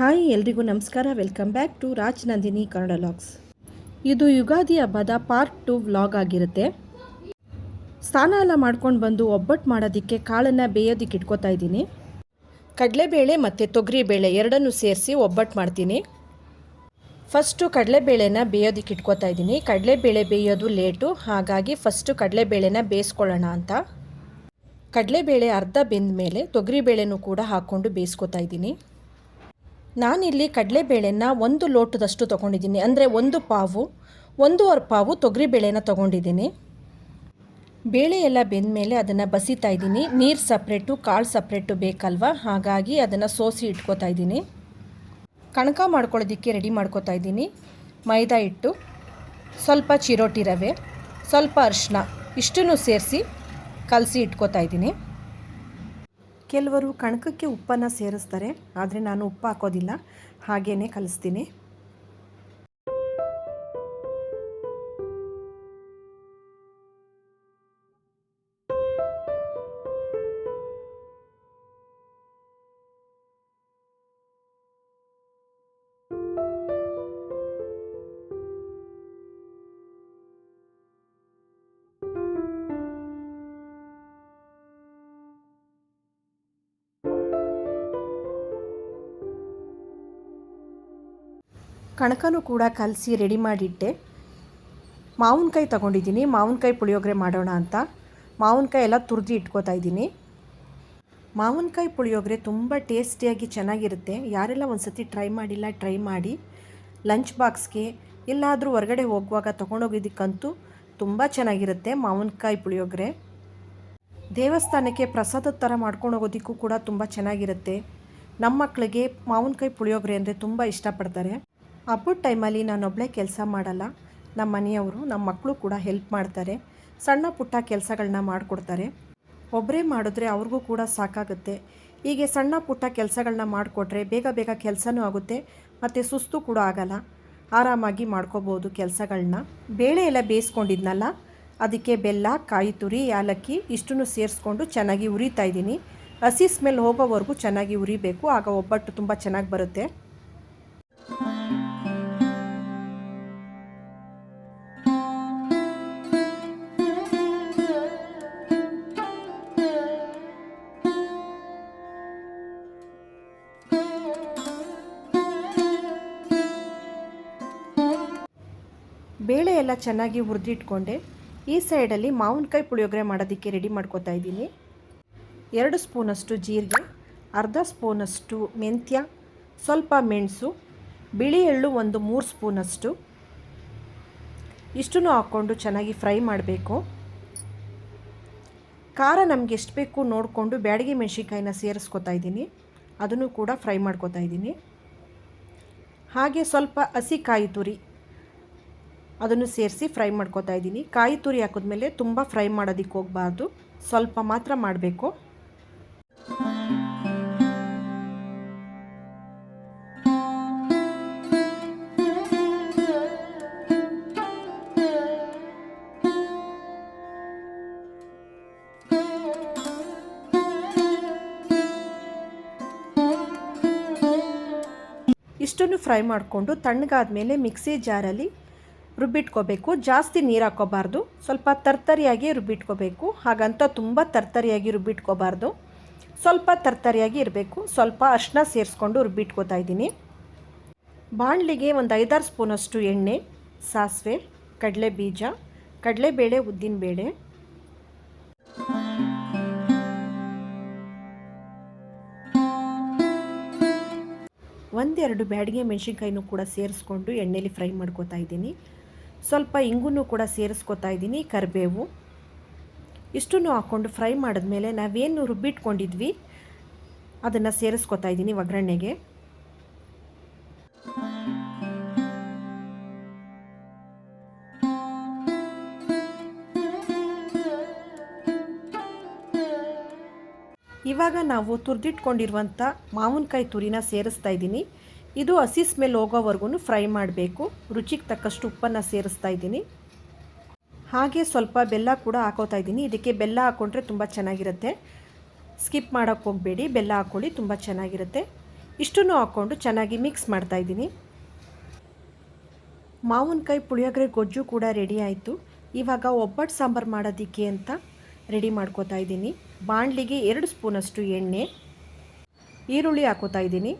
Hi, ಎಲ್ರಿಗೂ ನಮಸ್ಕಾರ. Welcome back to Raj Nandini Kannada vlogs. ಇದು ಯುಗಾದಿ ಹಬ್ಬದ ಪಾರ್ಟ್ ಟು ವ್ಲಾಗ್ ಆಗಿರುತ್ತೆ. ಸ್ನಾನ ಎಲ್ಲ ಮಾಡ್ಕೊಂಡು ಬಂದು ಒಬ್ಬಟ್ಟು ಮಾಡೋದಕ್ಕೆ ಕಾಳನ್ನು ಬೇಯೋದಕ್ಕೆ ಇಟ್ಕೋತಾ ಇದ್ದೀನಿ. ಕಡಲೆಬೇಳೆ ಮತ್ತು ತೊಗರಿಬೇಳೆ ಎರಡನ್ನೂ ಸೇರಿಸಿ ಒಬ್ಬಟ್ಟು ಮಾಡ್ತೀನಿ. ಫಸ್ಟು ಕಡಲೆಬೇಳೆನ ಬೇಯೋದಕ್ಕೆ ಇಟ್ಕೋತಾ ಇದ್ದೀನಿ. ಕಡಲೆಬೇಳೆ ಬೇಯೋದು ಲೇಟು. ಹಾಗಾಗಿ ಫಸ್ಟು ಕಡಲೆಬೇಳೆನ ಬೇಯಿಸ್ಕೊಳ್ಳೋಣ ಅಂತ. ಕಡಲೆಬೇಳೆ ಅರ್ಧ ಬೆಂದ ಮೇಲೆ ತೊಗರಿಬೇಳೆನೂ ಕೂಡ ಹಾಕ್ಕೊಂಡು ಬೇಯಿಸ್ಕೊತಾ ಇದ್ದೀನಿ. ನಾನಿಲ್ಲಿ ಕಡಲೆಬೇಳೆನ ಒಂದು ಲೋಟದಷ್ಟು ತೊಗೊಂಡಿದ್ದೀನಿ. ಅಂದರೆ ಒಂದು ಪಾವು, ಒಂದೂವರೆ ಪಾವು ತೊಗರಿಬೇಳೆನ ತೊಗೊಂಡಿದ್ದೀನಿ. ಬೇಳೆ ಎಲ್ಲ ಬೆಂದಮೇಲೆ ಅದನ್ನು ಬಸಿತಾ ಇದ್ದೀನಿ. ನೀರು ಸಪ್ರೇಟು, ಕಾಳು ಸಪ್ರೇಟು ಬೇಕಲ್ವಾ? ಹಾಗಾಗಿ ಅದನ್ನು ಸೋಸಿ ಇಟ್ಕೋತಾ ಇದ್ದೀನಿ. ಕಣಕ ಮಾಡ್ಕೊಳ್ಳೋದಕ್ಕೆ ರೆಡಿ ಮಾಡ್ಕೋತಾ ಇದ್ದೀನಿ. ಮೈದಾ ಹಿಟ್ಟು, ಸ್ವಲ್ಪ ಚಿರೋಟಿ ರವೆ, ಸ್ವಲ್ಪ ಅರಿಶಿನ ಇಷ್ಟನ್ನು ಸೇರಿಸಿ ಕಲಸಿ ಇಟ್ಕೋತಾ ಇದ್ದೀನಿ. ಕೆಲವರು ಕಣಕಕ್ಕೆ ಉಪ್ಪನ್ನು ಸೇರಿಸ್ತಾರೆ ಆದರೆ ನಾನು ಉಪ್ಪು ಹಾಕೋದಿಲ್ಲ. ಹಾಗೇ ಕಲಿಸ್ತೀನಿ. ಕಣಕನೂ ಕೂಡ ಕಲಸಿ ರೆಡಿ ಮಾಡಿಟ್ಟೆ. ಮಾವಿನಕಾಯಿ ತಗೊಂಡಿದ್ದೀನಿ. ಮಾವಿನಕಾಯಿ ಪುಳಿಯೋಗರೆ ಮಾಡೋಣ ಅಂತ. ಮಾವಿನಕಾಯಿ ಎಲ್ಲ ತುರಿದು ಇಟ್ಕೋತಾ ಇದ್ದೀನಿ. ಮಾವಿನಕಾಯಿ ಪುಳಿಯೋಗರೆ ತುಂಬ ಟೇಸ್ಟಿಯಾಗಿ ಚೆನ್ನಾಗಿರುತ್ತೆ. ಯಾರೆಲ್ಲ ಒಂದು ಸತಿ ಟ್ರೈ ಮಾಡಿಲ್ಲ, ಟ್ರೈ ಮಾಡಿ. ಲಂಚ್ ಬಾಕ್ಸ್ಗೆ ಎಲ್ಲಾದರೂ ಹೊರಗಡೆ ಹೋಗುವಾಗ ತೊಗೊಂಡೋಗಿದ್ದಕ್ಕಂತೂ ತುಂಬ ಚೆನ್ನಾಗಿರುತ್ತೆ ಮಾವಿನಕಾಯಿ ಪುಳಿಯೋಗರೆ. ದೇವಸ್ಥಾನಕ್ಕೆ ಪ್ರಸಾದದ ಥರ ಮಾಡ್ಕೊಂಡು ಹೋಗೋದಕ್ಕೂ ಕೂಡ ತುಂಬ ಚೆನ್ನಾಗಿರುತ್ತೆ. ನಮ್ಮ ಮಕ್ಕಳಿಗೆ ಮಾವಿನಕಾಯಿ ಪುಳಿಯೋಗರೆ ಅಂದರೆ ತುಂಬ ಇಷ್ಟಪಡ್ತಾರೆ. ಹಬ್ಬದ ಟೈಮಲ್ಲಿ ನಾನೊಬ್ಬಳೇ ಕೆಲಸ ಮಾಡಲ್ಲ. ನಮ್ಮ ಮನೆಯವರು, ನಮ್ಮ ಮಕ್ಕಳು ಕೂಡ ಹೆಲ್ಪ್ ಮಾಡ್ತಾರೆ. ಸಣ್ಣ ಪುಟ್ಟ ಕೆಲಸಗಳನ್ನ ಮಾಡಿಕೊಡ್ತಾರೆ. ಒಬ್ಬರೇ ಮಾಡಿದ್ರೆ ಅವ್ರಿಗೂ ಕೂಡ ಸಾಕಾಗುತ್ತೆ. ಹೀಗೆ ಸಣ್ಣ ಪುಟ್ಟ ಕೆಲಸಗಳನ್ನ ಮಾಡಿಕೊಟ್ರೆ ಬೇಗ ಬೇಗ ಕೆಲಸನೂ ಆಗುತ್ತೆ, ಮತ್ತು ಸುಸ್ತು ಕೂಡ ಆಗಲ್ಲ. ಆರಾಮಾಗಿ ಮಾಡ್ಕೋಬೋದು ಕೆಲಸಗಳನ್ನ ಬೇಳೆ ಎಲ್ಲ ಬೇಯಿಸ್ಕೊಂಡಿದ್ನಲ್ಲ, ಅದಕ್ಕೆ ಬೆಲ್ಲ, ಕಾಯಿ ತುರಿ ಏಲಕ್ಕಿ ಇಷ್ಟನ್ನು ಸೇರಿಸ್ಕೊಂಡು ಚೆನ್ನಾಗಿ ಉರಿತಾ ಇದ್ದೀನಿ. ಹಸಿ ಸ್ಮೆಲ್ ಹೋಗೋವರೆಗೂ ಚೆನ್ನಾಗಿ ಉರಿಬೇಕು ಆಗ ಒಬ್ಬಟ್ಟು ತುಂಬ ಚೆನ್ನಾಗಿ ಬರುತ್ತೆ. ಬೇಳೆ ಎಲ್ಲ ಚೆನ್ನಾಗಿ ಹುರಿದಿಟ್ಕೊಂಡೆ. ಈ ಸೈಡಲ್ಲಿ ಮಾವಿನಕಾಯಿ ಪುಳಿಯೋಗರೆ ಮಾಡೋದಕ್ಕೆ ರೆಡಿ ಮಾಡ್ಕೋತಾ ಇದ್ದೀನಿ. ಎರಡು ಸ್ಪೂನಷ್ಟು ಜೀರಿಗೆ, ಅರ್ಧ ಸ್ಪೂನಷ್ಟು ಮೆಂತ್ಯ, ಸ್ವಲ್ಪ ಮೆಣಸು, ಬಿಳಿ ಎಳ್ಳು ಒಂದು ಮೂರು ಸ್ಪೂನಷ್ಟು. ಇಷ್ಟನ್ನು ಹಾಕ್ಕೊಂಡು ಚೆನ್ನಾಗಿ ಫ್ರೈ ಮಾಡಬೇಕು. ಖಾರ ನಮಗೆ ಎಷ್ಟು ಬೇಕು ನೋಡಿಕೊಂಡು ಬ್ಯಾಡಗಿ ಮೆಣಸಿನ್ಕಾಯಿನ ಸೇರಿಸ್ಕೊತಾ ಇದ್ದೀನಿ. ಅದನ್ನು ಕೂಡ ಫ್ರೈ ಮಾಡ್ಕೋತಾ ಇದ್ದೀನಿ. ಹಾಗೆ ಸ್ವಲ್ಪ ಹಸಿ ಕಾಯಿ ತುರಿ ಅದನ್ನು ಸೇರಿಸಿ ಫ್ರೈ ಮಾಡ್ಕೋತಾ ಇದ್ದೀನಿ. ಕಾಯಿ ತುರಿ ಹಾಕಿದ್ಮೇಲೆ ತುಂಬ ಫ್ರೈ ಮಾಡೋದಕ್ಕೆ ಹೋಗಬಾರ್ದು. ಸ್ವಲ್ಪ ಮಾತ್ರ ಮಾಡಬೇಕು. ಇಷ್ಟನ್ನು ಫ್ರೈ ಮಾಡಿಕೊಂಡು ತಣ್ಣಗಾದ ಮೇಲೆ ಮಿಕ್ಸಿ ಜಾರಲ್ಲಿ ರುಬ್ಬಿಟ್ಕೋಬೇಕು. ಜಾಸ್ತಿ ನೀರು ಹಾಕ್ಕೋಬಾರ್ದು. ಸ್ವಲ್ಪ ತರ್ತರಿಯಾಗಿ ರುಬ್ಬಿಟ್ಕೋಬೇಕು. ಹಾಗಂತ ತುಂಬ ತರ್ತರಿಯಾಗಿ ರುಬ್ಬಿಟ್ಕೋಬಾರ್ದು. ಸ್ವಲ್ಪ ತರ್ತರಿಯಾಗಿ ಇರಬೇಕು. ಸ್ವಲ್ಪ ಅರ್ಶಿನ ಸೇರಿಸ್ಕೊಂಡು ರುಬ್ಬಿಟ್ಕೋತಾ ಇದ್ದೀನಿ. ಬಾಣಲಿಗೆ ಒಂದು ಐದಾರು ಸ್ಪೂನಷ್ಟು ಎಣ್ಣೆ, ಸಾಸಿವೆ ಕಡಲೆ ಬೀಜ ಕಡಲೆಬೇಳೆ, ಉದ್ದಿನಬೇಳೆ. ಒಂದೆರಡು ಬ್ಯಾಡಿಗೆ ಮೆಣಸಿನ್ಕಾಯಿನೂ ಕೂಡ ಸೇರಿಸ್ಕೊಂಡು ಎಣ್ಣೆಲಿ ಫ್ರೈ ಮಾಡ್ಕೋತಾ ಇದ್ದೀನಿ. ಸ್ವಲ್ಪ ಇಂಗನ್ನು ಕೂಡ ಸೇರಿಸ್ಕೊತಾ ಇದ್ದೀನಿ ಕರಿಬೇವು. ಇಷ್ಟನ್ನು ಹಾಕ್ಕೊಂಡು ಫ್ರೈ ಮಾಡಿದ್ಮೇಲೆ ನಾವೇನು ರುಬ್ಬಿಟ್ಕೊಂಡಿದ್ವಿ, ಅದನ್ನು ಸೇರಿಸ್ಕೊತಾ ಇದ್ದೀನಿ ಒಗ್ಗರಣೆಗೆ. ಇವಾಗ ನಾವು ತುರಿದಿಟ್ಕೊಂಡಿರುವಂಥ ಮಾವಿನಕಾಯಿ ತುರಿನ ಸೇರಿಸ್ತಾ ಇದ್ದೀನಿ. ಇದು ಹಸಿ ಸ್ಮೆಲ್ ಹೋಗೋವರೆಗೂ ಫ್ರೈ ಮಾಡಬೇಕು. ರುಚಿಗೆ ತಕ್ಕಷ್ಟು ಉಪ್ಪನ್ನು ಸೇರಿಸ್ತಾ ಇದ್ದೀನಿ. ಹಾಗೆ ಸ್ವಲ್ಪ ಬೆಲ್ಲ ಕೂಡ ಹಾಕೋತಾ ಇದ್ದೀನಿ. ಇದಕ್ಕೆ ಬೆಲ್ಲ ಹಾಕ್ಕೊಂಡ್ರೆ ತುಂಬ ಚೆನ್ನಾಗಿರುತ್ತೆ. ಸ್ಕಿಪ್ ಮಾಡೋಕ್ಕೆ ಹೋಗಬೇಡಿ. ಬೆಲ್ಲ ಹಾಕ್ಕೊಳ್ಳಿ ತುಂಬ ಚೆನ್ನಾಗಿರುತ್ತೆ. ಇಷ್ಟನ್ನು ಹಾಕ್ಕೊಂಡು ಚೆನ್ನಾಗಿ ಮಿಕ್ಸ್ ಮಾಡ್ತಾ ಇದ್ದೀನಿ. ಮಾವಿನಕಾಯಿ ಪುಳಿಯೋಗರೆ ಗೊಜ್ಜು ಕೂಡ ರೆಡಿ ಆಯಿತು. ಇವಾಗ ಒಬ್ಬಟ್ಟು ಸಾಂಬಾರು ಮಾಡೋದಕ್ಕೆ ಅಂತ ರೆಡಿ ಮಾಡ್ಕೋತಾ ಇದ್ದೀನಿ. ಬಾಣಲಿಗೆ ಎರಡು ಸ್ಪೂನಷ್ಟು ಎಣ್ಣೆ, ಈರುಳ್ಳಿ ಹಾಕೋತಾ ಇದ್ದೀನಿ.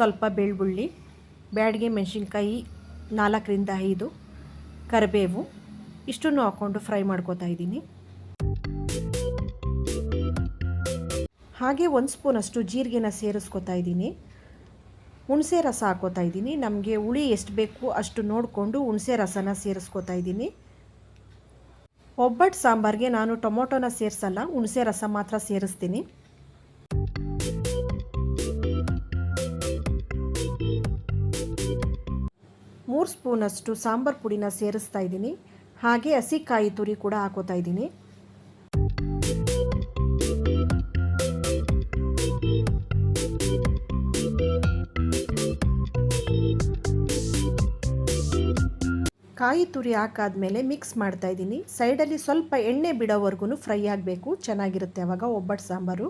ಸ್ವಲ್ಪ ಬೆಳ್ಳುಳ್ಳಿ, ಬ್ಯಾಡಿಗೆ ಮೆಣಸಿನ್ಕಾಯಿ ನಾಲ್ಕರಿಂದ ಐದು, ಕರಿಬೇವು, ಇಷ್ಟನ್ನು ಹಾಕ್ಕೊಂಡು ಫ್ರೈ ಮಾಡ್ಕೋತಾ ಇದ್ದೀನಿ. ಹಾಗೆ ಒಂದು ಸ್ಪೂನಷ್ಟು ಜೀರಿಗೆನ ಸೇರಿಸ್ಕೊತಾ ಇದ್ದೀನಿ. ಹುಣಸೆ ರಸ ಹಾಕೋತಾ ಇದ್ದೀನಿ. ನಮಗೆ ಹುಳಿ ಎಷ್ಟು ಬೇಕು ಅಷ್ಟು ನೋಡಿಕೊಂಡು ಹುಣಸೆ ರಸನ ಸೇರಿಸ್ಕೊತಾ ಇದ್ದೀನಿ. ಒಬ್ಬಟ್ಟು ಸಾಂಬಾರಿಗೆ ನಾನು ಟೊಮೊಟೊನ ಸೇರಿಸಲ್ಲ, ಹುಣಸೆ ರಸ ಮಾತ್ರ ಸೇರಿಸ್ತೀನಿ. ಮೂರು ಸ್ಪೂನಷ್ಟು ಸಾಂಬಾರು ಪುಡಿನ ಸೇರಿಸ್ತಾ ಇದ್ದೀನಿ. ಹಾಗೆ ಹಸಿ ಕಾಯಿ ತುರಿ ಕೂಡ ಹಾಕೋತಾ ಇದ್ದೀನಿ. ಕಾಯಿ ತುರಿ ಹಾಕಾದ್ಮೇಲೆ ಮಿಕ್ಸ್ ಮಾಡ್ತಾ ಇದ್ದೀನಿ. ಸೈಡಲ್ಲಿ ಸ್ವಲ್ಪ ಎಣ್ಣೆ ಬಿಡೋವರೆಗೂ ಫ್ರೈ ಆಗಬೇಕು. ಚೆನ್ನಾಗಿರುತ್ತೆ ಅವಾಗ ಒಬ್ಬಟ್ಟು ಸಾಂಬಾರು.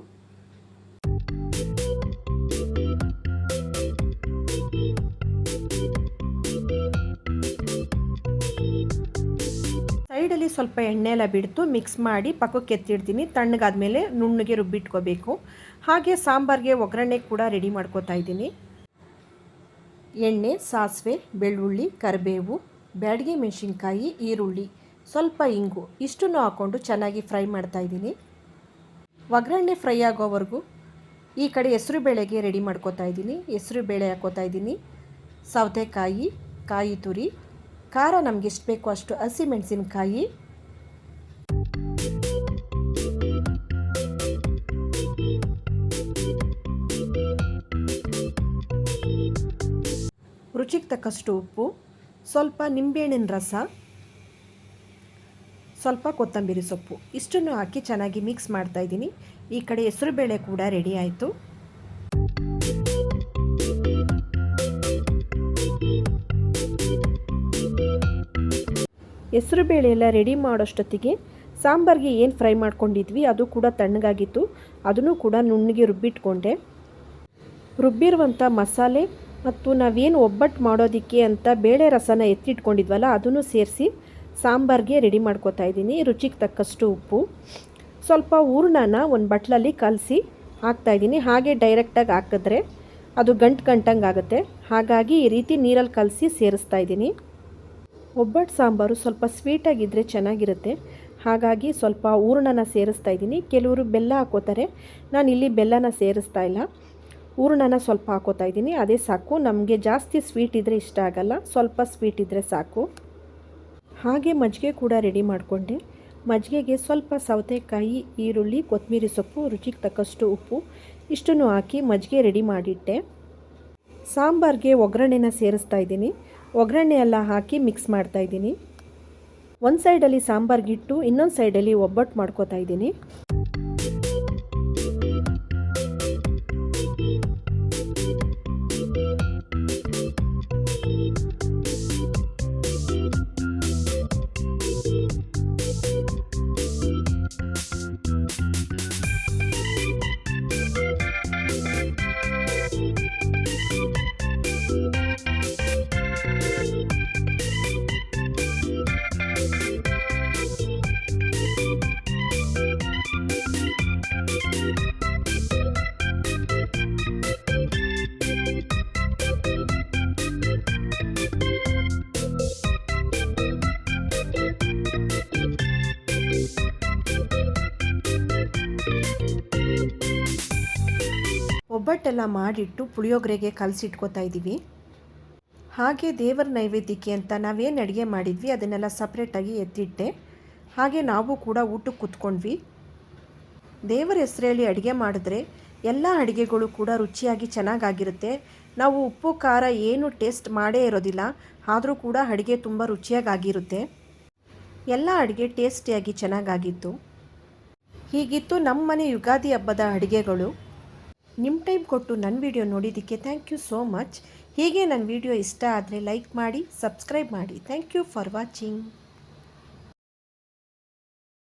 ಸೈಡಲ್ಲಿ ಸ್ವಲ್ಪ ಎಣ್ಣೆ ಎಲ್ಲ ಬಿಡ್ತು ಮಿಕ್ಸ್ ಮಾಡಿ ಪಕ್ಕಕ್ಕೆ ಎತ್ತಿಡ್ತೀನಿ. ತಣ್ಣಗಾದ್ಮೇಲೆ ನುಣ್ಣಗೆ ರುಬ್ಬಿಟ್ಕೋಬೇಕು. ಹಾಗೆ ಸಾಂಬಾರಿಗೆ ಒಗ್ಗರಣೆ ಕೂಡ ರೆಡಿ ಮಾಡ್ಕೋತಾ ಇದ್ದೀನಿ. ಎಣ್ಣೆ, ಸಾಸಿವೆ, ಬೆಳ್ಳುಳ್ಳಿ, ಕರಿಬೇವು, ಬ್ಯಾಡಿಗೆ ಮೆಣಸಿನ್ಕಾಯಿ, ಈರುಳ್ಳಿ, ಸ್ವಲ್ಪ ಇಂಗು, ಇಷ್ಟನ್ನು ಹಾಕ್ಕೊಂಡು ಚೆನ್ನಾಗಿ ಫ್ರೈ ಮಾಡ್ತಾ ಇದ್ದೀನಿ. ಒಗ್ಗರಣೆ ಫ್ರೈ ಆಗೋವರೆಗೂ ಈ ಕಡೆ ಹೆಸರು ಬೇಳೆಗೆ ರೆಡಿ ಮಾಡ್ಕೋತಾ ಇದ್ದೀನಿ. ಹೆಸರು ಬೇಳೆ ಹಾಕೋತಾ ಇದ್ದೀನಿ. ಸೌತೆಕಾಯಿ, ಕಾಯಿ ತುರಿ ಖಾರ ನಮ್ಗೆ ಎಷ್ಟು ಬೇಕೋ ಅಷ್ಟು ಹಸಿಮೆಣಸಿನ್ಕಾಯಿ ರುಚಿಗೆ ತಕ್ಕಷ್ಟು ಉಪ್ಪು, ಸ್ವಲ್ಪ ನಿಂಬೆಹಣ್ಣಿನ ರಸ, ಸ್ವಲ್ಪ ಕೊತ್ತಂಬರಿ ಸೊಪ್ಪು. ಇಷ್ಟನ್ನು ಹಾಕಿ ಚೆನ್ನಾಗಿ ಮಿಕ್ಸ್ ಮಾಡ್ತಾ ಇದ್ದೀನಿ. ಈ ಕಡೆ ಹೆಸರುಬೇಳೆ ಕೂಡ ರೆಡಿ ಆಯಿತು. ಹೆಸರುಬೇಳೆ ಎಲ್ಲ ರೆಡಿ ಮಾಡೋಷ್ಟೊತ್ತಿಗೆ ಸಾಂಬಾರಿಗೆ ಏನು ಫ್ರೈ ಮಾಡ್ಕೊಂಡಿದ್ವಿ ಅದು ಕೂಡ ತಣ್ಣಗಾಗಿತ್ತು. ಅದನ್ನು ಕೂಡ ನುಣ್ಣಗೆ ರುಬ್ಬಿಟ್ಕೊಂಡೆ. ರುಬ್ಬಿರುವಂಥ ಮಸಾಲೆ ಮತ್ತು ನಾವೇನು ಒಬ್ಬಟ್ಟು ಮಾಡೋದಕ್ಕೆ ಅಂತ ಬೇಳೆ ರಸನ ಎತ್ತಿಟ್ಕೊಂಡಿದ್ವಲ್ಲ, ಅದನ್ನು ಸೇರಿಸಿ ಸಾಂಬಾರಿಗೆ ರೆಡಿ ಮಾಡ್ಕೋತಾ ಇದ್ದೀನಿ. ರುಚಿಗೆ ತಕ್ಕಷ್ಟು ಉಪ್ಪು. ಸ್ವಲ್ಪ ಹೂರ್ಣನ ಒಂದು ಬಟ್ಲಲ್ಲಿ ಕಲಸಿ ಹಾಕ್ತಾಯಿದ್ದೀನಿ ಹಾಗೆ ಡೈರೆಕ್ಟಾಗಿ ಹಾಕಿದ್ರೆ ಅದು ಗಂಟು ಗಂಟಂಗೆ ಆಗುತ್ತೆ. ಹಾಗಾಗಿ ಈ ರೀತಿ ನೀರಲ್ಲಿ ಕಲಸಿ ಸೇರಿಸ್ತಾ ಇದ್ದೀನಿ. ಒಬ್ಬಟ್ಟು ಸಾಂಬಾರು ಸ್ವಲ್ಪ ಸ್ವೀಟಾಗಿದ್ದರೆ ಚೆನ್ನಾಗಿರುತ್ತೆ. ಹಾಗಾಗಿ ಸ್ವಲ್ಪ ಹೂರ್ಣನ ಸೇರಿಸ್ತಾ ಇದ್ದೀನಿ. ಕೆಲವರು ಬೆಲ್ಲ ಹಾಕೋತಾರೆ. ನಾನು ಇಲ್ಲಿ ಬೆಲ್ಲನ ಸೇರಿಸ್ತಾ ಇಲ್ಲ. ಹೂರ್ಣನ ಸ್ವಲ್ಪ ಹಾಕೋತಾ ಇದ್ದೀನಿ. ಅದೇ ಸಾಕು. ನಮಗೆ ಜಾಸ್ತಿ ಸ್ವೀಟ್ ಇದ್ದರೆ ಇಷ್ಟ ಆಗಲ್ಲ. ಸ್ವಲ್ಪ ಸ್ವೀಟ್ ಇದ್ದರೆ ಸಾಕು. ಹಾಗೆ ಮಜ್ಜಿಗೆ ಕೂಡ ರೆಡಿ ಮಾಡಿಕೊಂಡೆ. ಮಜ್ಜಿಗೆಗೆ ಸ್ವಲ್ಪ ಸೌತೆಕಾಯಿ, ಈರುಳ್ಳಿ ಕೊತ್ತಂಬರಿ ಸೊಪ್ಪು, ರುಚಿಗೆ ತಕ್ಕಷ್ಟು ಉಪ್ಪು ಇಷ್ಟನ್ನು ಹಾಕಿ ಮಜ್ಜಿಗೆ ರೆಡಿ ಮಾಡಿಟ್ಟೆ. ಸಾಂಬಾರಿಗೆ ಒಗ್ಗರಣೆನ ಸೇರಿಸ್ತಾ ಇದ್ದೀನಿ. ಒಗ್ಗರಣೆ ಎಲ್ಲ ಹಾಕಿ ಮಿಕ್ಸ್ ಮಾಡ್ತಾ ಇದ್ದೀನಿ. ಒಂದು ಸೈಡಲ್ಲಿ ಸಾಂಬಾರ್ಗಿಟ್ಟು ಇನ್ನೊಂದು ಸೈಡಲ್ಲಿ ಒಬ್ಬಟ್ಟು ಮಾಡ್ಕೋತಾ ಇದ್ದೀನಿ. ಒಬ್ಬಟ್ಟೆಲ್ಲ ಮಾಡಿಟ್ಟು ಪುಳಿಯೋಗರೆಗೆ ಕಲಸಿಟ್ಕೋತಾ ಇದ್ದೀವಿ. ಹಾಗೆ ದೇವರ ನೈವೇದ್ಯಕ್ಕೆ ಅಂತ ನಾವೇನು ಅಡುಗೆ ಮಾಡಿದ್ವಿ, ಅದನ್ನೆಲ್ಲ ಸಪ್ರೇಟಾಗಿ ಎತ್ತಿಟ್ಟೆ. ಹಾಗೆ ನಾವು ಕೂಡ ಊಟಕ್ಕೆ ಕೂತ್ಕೊಂಡ್ವಿ. ದೇವರ ಹೆಸರಲ್ಲಿ ಅಡುಗೆ ಮಾಡಿದ್ರೆ ಎಲ್ಲ ಅಡುಗೆಗಳು ಕೂಡ ರುಚಿಯಾಗಿ ಚೆನ್ನಾಗಾಗಿರುತ್ತೆ. ನಾವು ಉಪ್ಪು, ಖಾರ ಏನು ಟೇಸ್ಟ್ ಮಾಡೇ ಇರೋದಿಲ್ಲ, ಆದರೂ ಕೂಡ ಅಡುಗೆ ತುಂಬ ರುಚಿಯಾಗಿರುತ್ತೆ ಎಲ್ಲ ಅಡುಗೆ ಟೇಸ್ಟಿಯಾಗಿ ಚೆನ್ನಾಗಾಗಿತ್ತು. ಹೀಗಿತ್ತು ನಮ್ಮ ಮನೆ ಯುಗಾದಿ ಹಬ್ಬದ ಅಡುಗೆಗಳು. ನಿಮ್ಮ ಟೈಮ್ ಕೊಟ್ಟು ನನ್ನ ವಿಡಿಯೋ ನೋಡಿದ್ದಕ್ಕೆ ಥ್ಯಾಂಕ್ ಯು ಸೋ ಮಚ್ ಹೀಗೆ ನನ್ನ ವಿಡಿಯೋ ಇಷ್ಟ ಆದರೆ ಲೈಕ್ ಮಾಡಿ ಸಬ್ಸ್ಕ್ರೈಬ್ ಮಾಡಿ. Thank you for watching